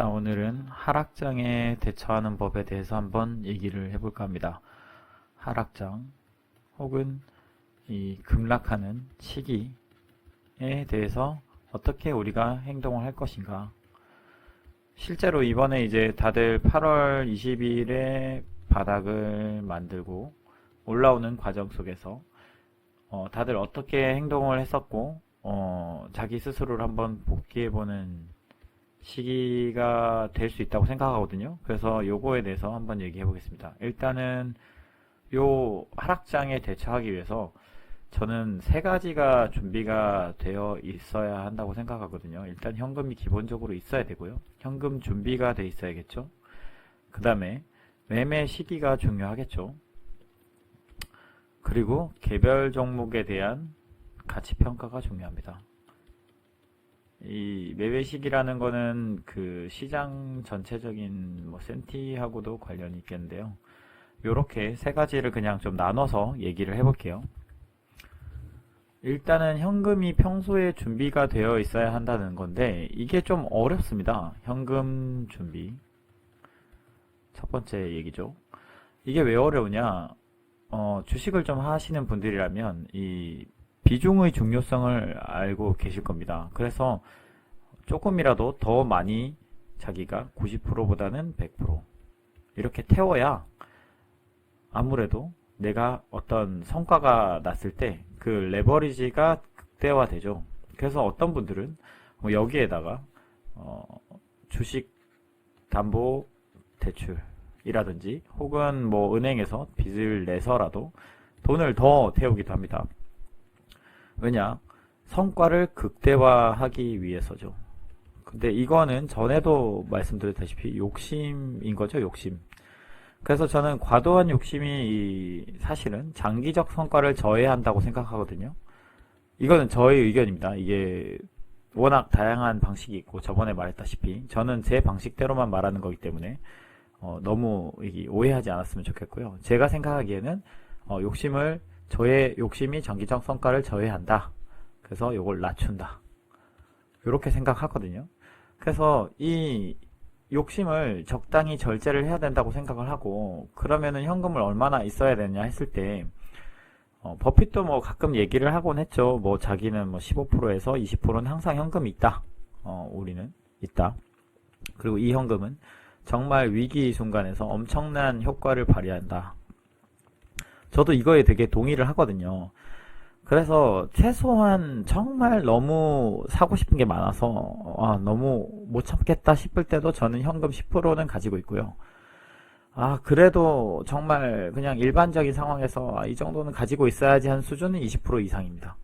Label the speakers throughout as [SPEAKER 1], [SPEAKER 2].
[SPEAKER 1] 자, 오늘은 하락장에 대처하는 법에 대해서 한번 얘기를 해볼까 합니다. 하락장 혹은 이 급락하는 시기에 대해서 어떻게 우리가 행동을 할 것인가. 실제로 이번에 이제 다들 8월 20일에 바닥을 만들고 올라오는 과정 속에서 어, 다들 어떻게 행동을 했었고 어, 자기 스스로를 한번 복귀해보는 시기가 될 수 있다고 생각하거든요. 그래서 요거에 대해서 한번 얘기해 보겠습니다. 일단은 요 하락장에 대처하기 위해서 저는 세 가지가 준비가 되어 있어야 한다고 생각하거든요. 일단 현금이 기본적으로 있어야 되고요. 현금 준비가 돼 있어야겠죠. 그 다음에 매매 시기가 중요하겠죠. 그리고 개별 종목에 대한 가치 평가가 중요합니다. 이 매매 시기라는 거는 그 시장 전체적인 뭐 센티하고도 관련이 있겠는데요. 요렇게 세 가지를 그냥 좀 나눠서 얘기를 해볼게요. 일단은 현금이 평소에 준비가 되어 있어야 한다는 건데 이게 좀 어렵습니다. 현금 준비. 첫 번째 얘기죠. 이게 왜 어려우냐? 어, 주식을 좀 하시는 분들이라면 이 비중의 중요성을 알고 계실 겁니다. 그래서 조금이라도 더 많이 자기가 90%보다는 100% 이렇게 태워야 아무래도 내가 어떤 성과가 났을 때 그 레버리지가 극대화되죠. 그래서 어떤 분들은 뭐 여기에다가 어, 주식 담보 대출이라든지 혹은 뭐 은행에서 빚을 내서라도 돈을 더 태우기도 합니다. 왜냐? 성과를 극대화하기 위해서죠. 근데 이거는 전에도 말씀드렸다시피 욕심인 거죠, 욕심. 그래서 저는 과도한 욕심이 사실은 장기적 성과를 저해한다고 생각하거든요. 이거는 저의 의견입니다. 이게 워낙 다양한 방식이 있고 저번에 말했다시피 저는 제 방식대로만 말하는 거기 때문에 어, 너무 오해하지 않았으면 좋겠고요. 제가 생각하기에는 어, 욕심을 저의 욕심이 장기적 성과를 저해한다. 그래서 이걸 낮춘다. 이렇게 생각하거든요. 그래서 이 욕심을 적당히 절제를 해야 된다고 생각을 하고 그러면은 현금을 얼마나 있어야 되냐 했을 때 어, 버핏도 뭐 가끔 얘기를 하곤 했죠. 뭐 자기는 뭐 15%에서 20%는 항상 현금이 있다. 어, 우리는 있다. 그리고 이 현금은 정말 위기 순간에서 엄청난 효과를 발휘한다. 저도 이거에 되게 동의를 하거든요. 그래서 최소한 정말 너무 사고 싶은 게 많아서 아, 너무 못 참겠다 싶을 때도 저는 현금 10%는 가지고 있고요. 아, 그래도 정말 그냥 일반적인 상황에서 아, 이 정도는 가지고 있어야지 한 수준은 20% 이상입니다.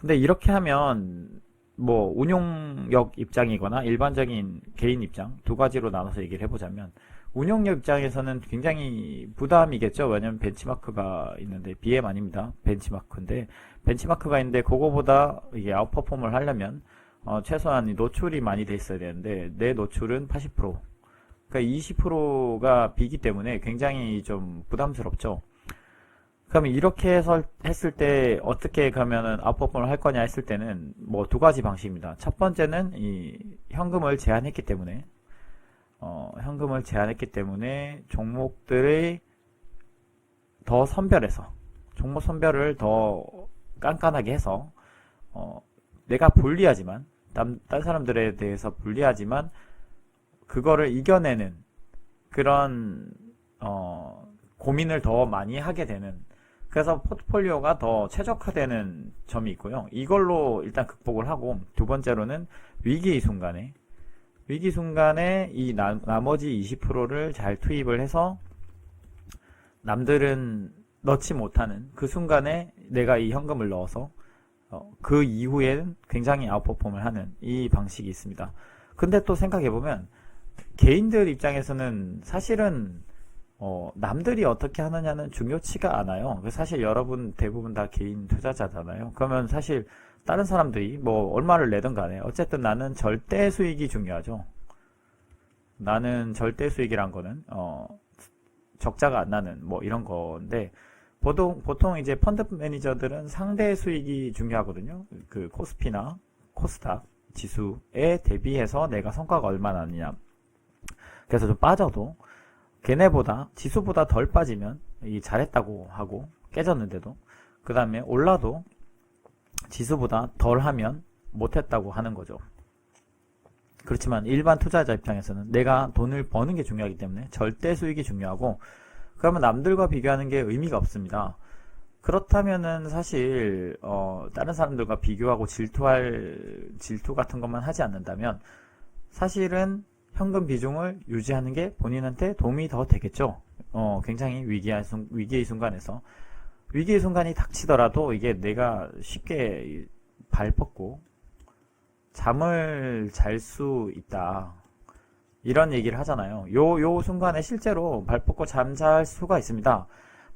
[SPEAKER 1] 근데 이렇게 하면 뭐 운용력 입장이거나 일반적인 개인 입장 두 가지로 나눠서 얘기를 해보자면 운용력 입장에서는 굉장히 부담이겠죠. 왜냐면 벤치마크가 있는데 BM 아닙니다. 벤치마크인데 벤치마크가 있는데 그거보다 이게 아웃퍼폼을 하려면 어, 최소한 노출이 많이 돼 있어야 되는데 내 노출은 80% 그러니까 20%가 비기 때문에 굉장히 좀 부담스럽죠. 그러면 이렇게 해서 했을 때 어떻게 그러면은 아웃퍼폼을 할 거냐 했을 때는 뭐 두 가지 방식입니다. 첫 번째는 이 현금을 제한했기 때문에 어, 현금을 제한했기 때문에 종목들의 더 선별해서 종목 선별을 더 깐깐하게 해서 어, 내가 불리하지만 딴, 딴 사람들에 대해서 불리하지만 그거를 이겨내는 그런 어, 고민을 더 많이 하게 되는 그래서 포트폴리오가 더 최적화되는 점이 있고요. 이걸로 일단 극복을 하고 두 번째로는 위기 순간에 위기 순간에 이 나, 나머지 20%를 잘 투입을 해서 남들은 넣지 못하는 그 순간에 내가 이 현금을 넣어서 어, 그 이후에는 굉장히 아웃퍼폼을 하는 이 방식이 있습니다. 근데 또 생각해보면 개인들 입장에서는 사실은 어, 남들이 어떻게 하느냐는 중요치가 않아요. 사실 여러분 대부분 다 개인 투자자잖아요. 그러면 사실 다른 사람들이 뭐 얼마를 내든 간에 어쨌든 나는 절대 수익이 중요하죠. 나는 절대 수익이란 거는 어 적자가 안 나는 뭐 이런 건데 보통 보통 이제 펀드 매니저들은 상대 수익이 중요하거든요. 그 코스피나 코스닥 지수에 대비해서 내가 성과가 얼마나 나느냐. 그래서 좀 빠져도 걔네보다 지수보다 덜 빠지면 이 잘했다고 하고 깨졌는데도 그 다음에 올라도 지수보다 덜 하면 못했다고 하는 거죠. 그렇지만 일반 투자자 입장에서는 내가 돈을 버는 게 중요하기 때문에 절대 수익이 중요하고 그러면 남들과 비교하는 게 의미가 없습니다. 그렇다면은 사실 어, 다른 사람들과 비교하고 질투할 질투 같은 것만 하지 않는다면 사실은 현금 비중을 유지하는 게 본인한테 도움이 더 되겠죠. 어, 굉장히 위기의, 순, 위기의 순간에서 위기의 순간이 닥치더라도 이게 내가 쉽게 발 뻗고 잠을 잘 수 있다. 이런 얘기를 하잖아요. 요, 요 순간에 실제로 발 뻗고 잠잘 수가 있습니다.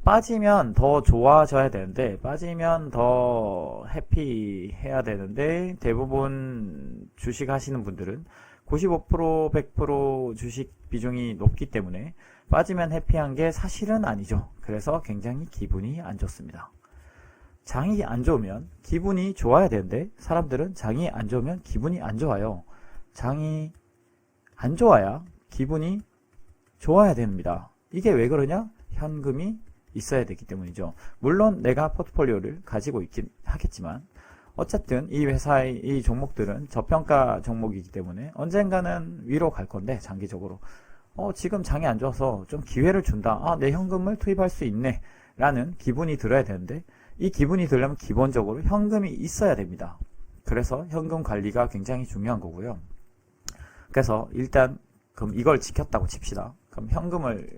[SPEAKER 1] 빠지면 더 좋아져야 되는데, 빠지면 더 해피해야 되는데, 대부분 주식 하시는 분들은 95% 100% 주식 비중이 높기 때문에 빠지면 해피한 게 사실은 아니죠. 그래서 굉장히 기분이 안 좋습니다. 장이 안 좋으면 기분이 좋아야 되는데 사람들은 장이 안 좋으면 기분이 안 좋아요. 장이 안 좋아야 기분이 좋아야 됩니다. 이게 왜 그러냐? 현금이 있어야 되기 때문이죠. 물론 내가 포트폴리오를 가지고 있긴 하겠지만 어쨌든 이 회사의 이 종목들은 저평가 종목이기 때문에 언젠가는 위로 갈 건데 장기적으로 어 지금 장이 안 좋아서 좀 기회를 준다. 아 내 현금을 투입할 수 있네. 라는 기분이 들어야 되는데 이 기분이 들려면 기본적으로 현금이 있어야 됩니다. 그래서 현금 관리가 굉장히 중요한 거고요. 그래서 일단 그럼 이걸 지켰다고 칩시다. 그럼 현금을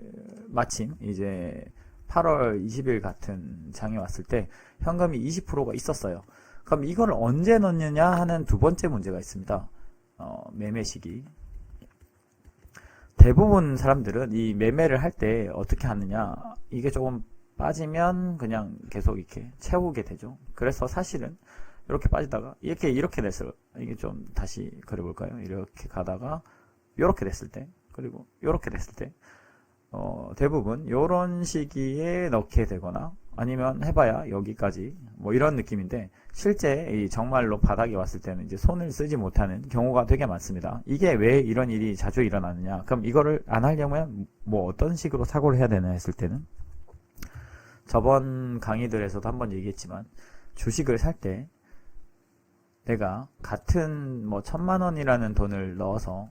[SPEAKER 1] 마침 이제 8월 20일 같은 장에 왔을 때 현금이 20%가 있었어요. 그럼 이걸 언제 넣느냐 하는 두 번째 문제가 있습니다. 어, 매매 시기. 대부분 사람들은 이 매매를 할 때 어떻게 하느냐. 이게 조금 빠지면 그냥 계속 이렇게 채우게 되죠. 그래서 사실은 이렇게 빠지다가 이렇게 이렇게 됐을 이게 좀 다시 그려볼까요? 이렇게 가다가 이렇게 됐을 때 그리고 이렇게 됐을 때 어, 대부분 이런 시기에 넣게 되거나 아니면 해봐야 여기까지 뭐 이런 느낌인데 실제 이 정말로 바닥이 왔을 때는 이제 손을 쓰지 못하는 경우가 되게 많습니다. 이게 왜 이런 일이 자주 일어나느냐? 그럼 이거를 안 하려면 뭐 어떤 식으로 사고를 해야 되나 했을 때는 저번 강의들에서도 한번 얘기했지만 주식을 살 때 내가 같은 뭐 천만 원이라는 돈을 넣어서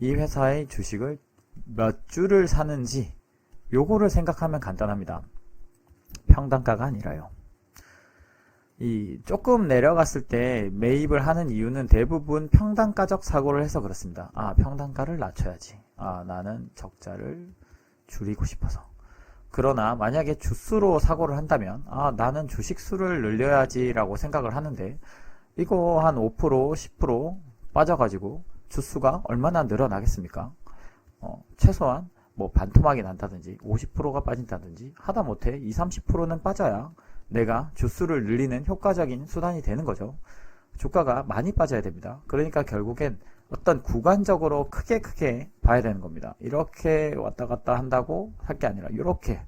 [SPEAKER 1] 이 회사의 주식을 몇 주를 사는지 요거를 생각하면 간단합니다. 평단가가 아니라요. 이 조금 내려갔을 때 매입을 하는 이유는 대부분 평단가적 사고를 해서 그렇습니다. 아, 평단가를 낮춰야지. 아, 나는 적자를 줄이고 싶어서. 그러나 만약에 주수로 사고를 한다면 아 나는 주식 수를 늘려야지라고 생각을 하는데 이거 한 5% 10% 빠져가지고 주수가 얼마나 늘어나겠습니까? 어, 최소한 뭐 반토막이 난다든지 50%가 빠진다든지 하다못해 20, 30%는 빠져야 내가 주수를 늘리는 효과적인 수단이 되는 거죠. 주가가 많이 빠져야 됩니다. 그러니까 결국엔 어떤 구간적으로 크게 크게 봐야 되는 겁니다. 이렇게 왔다 갔다 한다고 할 게 아니라 이렇게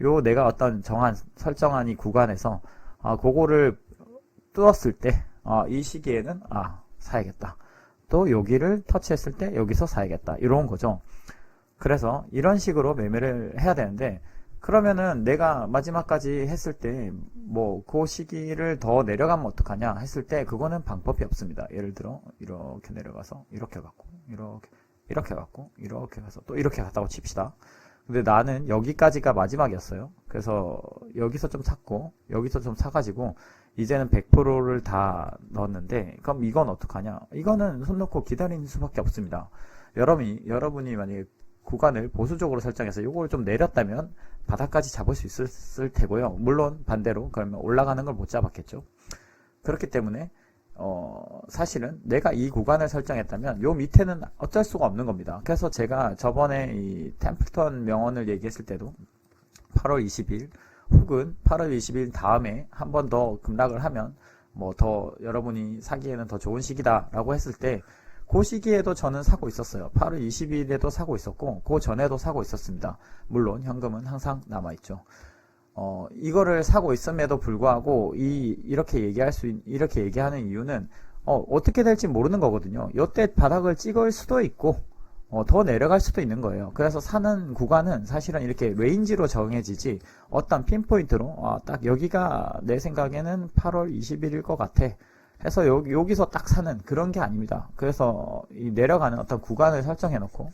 [SPEAKER 1] 요 내가 어떤 정한 설정한 이 구간에서 아 그거를 뚫었을 때아이 시기에는 아 사야겠다. 또 여기를 터치했을 때 여기서 사야겠다. 이런 거죠. 그래서 이런 식으로 매매를 해야 되는데 그러면은 내가 마지막까지 했을 때 뭐 그 시기를 더 내려가면 어떡하냐 했을 때 그거는 방법이 없습니다. 예를 들어 이렇게 내려가서 이렇게 갖고 이렇게 이렇게 갖고 이렇게 가서 또 이렇게 갔다고 칩시다. 근데 나는 여기까지가 마지막이었어요. 그래서 여기서 좀 샀고 여기서 좀 사가지고 이제는 100%를 다 넣었는데 그럼 이건 어떡하냐? 이거는 손 놓고 기다리는 수밖에 없습니다. 여러분이 여러분이 만약에 구간을 보수적으로 설정해서 이걸 좀 내렸다면 바닥까지 잡을 수 있었을 테고요. 물론 반대로 그러면 올라가는 걸 못 잡았겠죠. 그렇기 때문에 어, 사실은 내가 이 구간을 설정했다면 요 밑에는 어쩔 수가 없는 겁니다. 그래서 제가 저번에 이 템플턴 명언을 얘기했을 때도 8월 20일 혹은 8월 20일 다음에 한 번 더 급락을 하면 뭐 더 여러분이 사기에는 더 좋은 시기다라고 했을 때 그 시기에도 저는 사고 있었어요. 8월 20일에도 사고 있었고 그 전에도 사고 있었습니다. 물론 현금은 항상 남아 있죠. 어, 이거를 사고 있음에도 불구하고 이 이렇게 얘기할 수 있, 이렇게 얘기하는 이유는 어, 어떻게 될지 모르는 거거든요. 요때 바닥을 찍을 수도 있고 어, 더 내려갈 수도 있는 거예요. 그래서 사는 구간은 사실은 이렇게 레인지로 정해지지 어떤 핀포인트로 아, 딱 여기가 내 생각에는 8월 20일일 것 같아. 해서 여기, 여기서 딱 사는 그런 게 아닙니다. 그래서 이 내려가는 어떤 구간을 설정해 놓고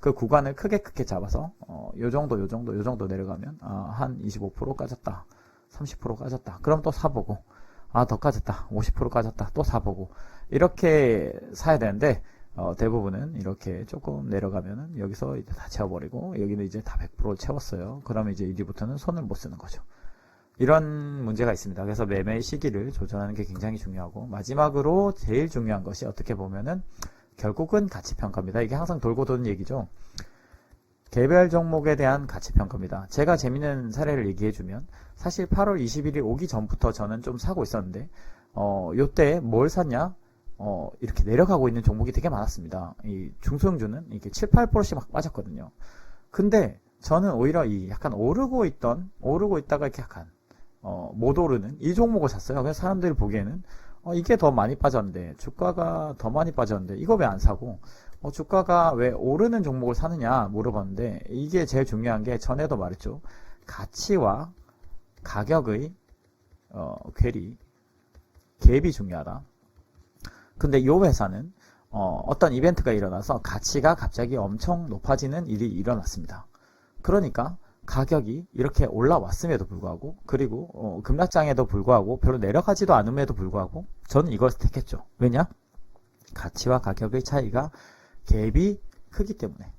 [SPEAKER 1] 그 구간을 크게 크게 잡아서 어, 요 정도 요 정도 요 정도 내려가면 아, 한 25% 까졌다. 30% 까졌다. 그럼 또 사보고 아 더 까졌다. 50% 까졌다. 또 사보고 이렇게 사야 되는데 어, 대부분은 이렇게 조금 내려가면은 여기서 이제 다 채워버리고 여기는 이제 다 100% 채웠어요. 그러면 이제 이제부터는 손을 못 쓰는 거죠. 이런 문제가 있습니다. 그래서 매매 시기를 조절하는 게 굉장히 중요하고 마지막으로 제일 중요한 것이 어떻게 보면은 결국은 가치 평가입니다. 이게 항상 돌고 도는 얘기죠. 개별 종목에 대한 가치 평가입니다. 제가 재밌는 사례를 얘기해 주면 사실 8월 20일이 오기 전부터 저는 좀 사고 있었는데 어, 요때 뭘 샀냐? 어, 이렇게 내려가고 있는 종목이 되게 많았습니다. 이 중소형주는 이렇게 7, 8%씩 막 빠졌거든요. 근데 저는 오히려 이 약간 오르고 있던, 오르고 있다가 이렇게 약간, 어, 못 오르는 이 종목을 샀어요. 그래서 사람들이 보기에는, 어, 이게 더 많이 빠졌는데, 주가가 더 많이 빠졌는데, 이거 왜 안 사고, 어, 주가가 왜 오르는 종목을 사느냐 물어봤는데, 이게 제일 중요한 게 전에도 말했죠. 가치와 가격의, 어, 괴리, 갭이 중요하다. 근데 이 회사는 어, 어떤 이벤트가 일어나서 가치가 갑자기 엄청 높아지는 일이 일어났습니다. 그러니까 가격이 이렇게 올라왔음에도 불구하고 그리고 어, 급락장에도 불구하고 별로 내려가지도 않음에도 불구하고 저는 이걸 택했죠. 왜냐? 가치와 가격의 차이가 갭이 크기 때문에.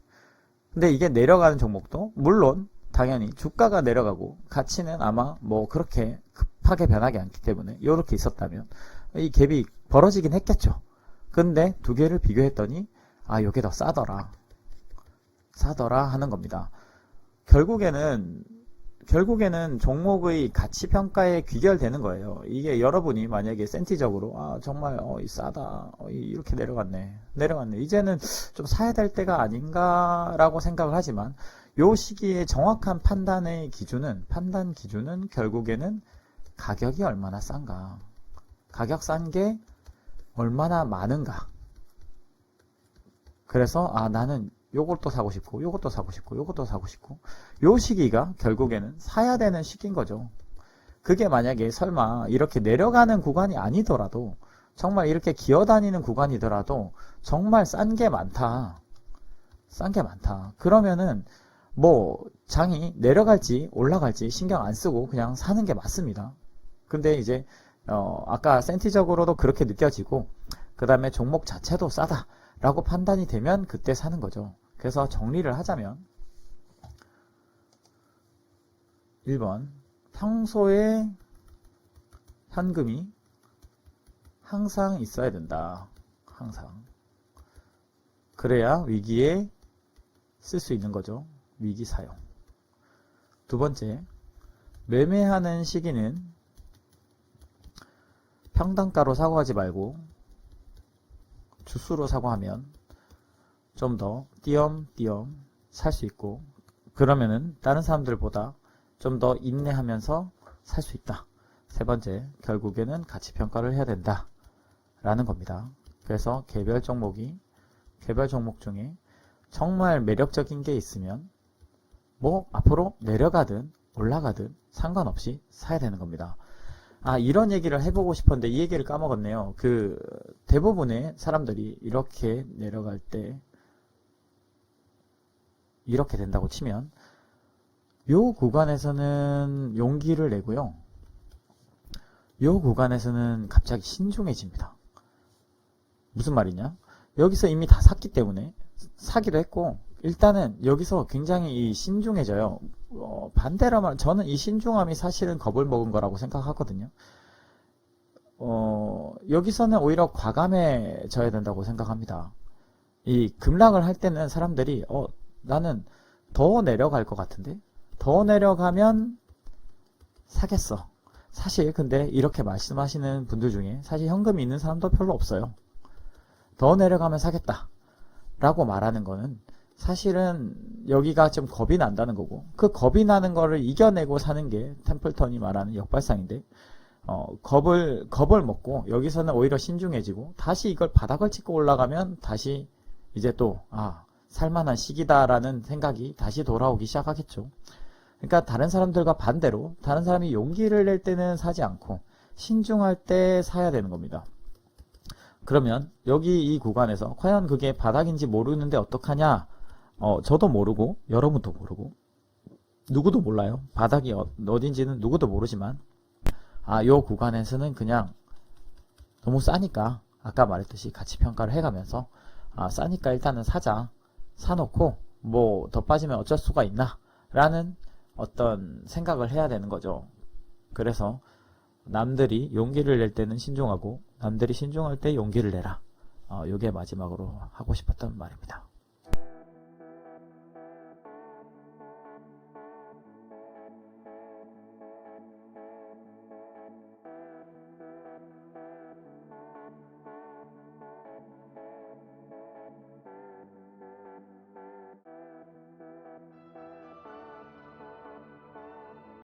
[SPEAKER 1] 근데 이게 내려가는 종목도 물론 당연히 주가가 내려가고 가치는 아마 뭐 그렇게 급하게 변하지 않기 때문에 이렇게 있었다면 이 갭이 벌어지긴 했겠죠. 근데 두 개를 비교했더니 아 요게 더 싸더라. 싸더라 하는 겁니다. 결국에는 결국에는 종목의 가치 평가에 귀결되는 거예요. 이게 여러분이 만약에 센티적으로 아 정말 어, 이 싸다 어, 이- 이렇게 내려갔네 내려갔네. 이제는 좀 사야 될 때가 아닌가라고 생각을 하지만 요 시기에 정확한 판단의 기준은 판단 기준은 결국에는 가격이 얼마나 싼가. 가격 싼 게 얼마나 많은가. 그래서 아 나는 요것도 사고 싶고 요것도 사고 싶고 요것도 사고 싶고 요 시기가 결국에는 사야 되는 시기인 거죠. 그게 만약에 설마 이렇게 내려가는 구간이 아니더라도 정말 이렇게 기어다니는 구간이더라도 정말 싼 게 많다. 싼 게 많다. 그러면은 뭐 장이 내려갈지 올라갈지 신경 안 쓰고 그냥 사는 게 맞습니다. 근데 이제 어 아까 센티적으로도 그렇게 느껴지고 그 다음에 종목 자체도 싸다 라고 판단이 되면 그때 사는 거죠. 그래서 정리를 하자면 1번 평소에 현금이 항상 있어야 된다. 항상. 그래야 위기에 쓸 수 있는 거죠. 위기 사용. 두 번째, 매매하는 시기는 평단가로 사고하지 말고 주수로 사고 하면 좀 더 띄엄띄엄 살 수 있고 그러면은 다른 사람들보다 좀 더 인내하면서 살 수 있다. 세 번째, 결국에는 가치 평가를 해야 된다. 라는 겁니다. 그래서 개별 종목이 개별 종목 중에 정말 매력적인 게 있으면 뭐 앞으로 내려가든 올라가든 상관없이 사야 되는 겁니다. 아, 이런 얘기를 해보고 싶었는데 이 얘기를 까먹었네요. 그 대부분의 사람들이 이렇게 내려갈 때 이렇게 된다고 치면 요 구간에서는 용기를 내고요. 요 구간에서는 갑자기 신중해집니다. 무슨 말이냐? 여기서 이미 다 샀기 때문에 사기도 했고 일단은 여기서 굉장히 이 신중해져요. 어, 반대로 말 저는 이 신중함이 사실은 겁을 먹은 거라고 생각하거든요. 어, 여기서는 오히려 과감해져야 된다고 생각합니다. 이 급락을 할 때는 사람들이 어, 나는 더 내려갈 것 같은데 더 내려가면 사겠어. 사실 근데 이렇게 말씀하시는 분들 중에 사실 현금이 있는 사람도 별로 없어요. 더 내려가면 사겠다. 라고 말하는 거는 사실은 여기가 좀 겁이 난다는 거고 그 겁이 나는 거를 이겨내고 사는 게 템플턴이 말하는 역발상인데 어, 겁을, 겁을 먹고, 여기서는 오히려 신중해지고, 다시 이걸 바닥을 찍고 올라가면, 다시 이제 또, 아, 살만한 시기다라는 생각이 다시 돌아오기 시작하겠죠. 그러니까 다른 사람들과 반대로, 다른 사람이 용기를 낼 때는 사지 않고, 신중할 때 사야 되는 겁니다. 그러면, 여기 이 구간에서, 과연 그게 바닥인지 모르는데 어떡하냐? 어, 저도 모르고, 여러분도 모르고, 누구도 몰라요. 바닥이 어, 어딘지는 누구도 모르지만, 아, 요 구간에서는 그냥 너무 싸니까 아까 말했듯이 가치 평가를 해가면서 아, 싸니까 일단은 사자. 사놓고 뭐 더 빠지면 어쩔 수가 있나? 라는 어떤 생각을 해야 되는 거죠. 그래서 남들이 용기를 낼 때는 신중하고 남들이 신중할 때 용기를 내라. 어, 요게 마지막으로 하고 싶었던 말입니다.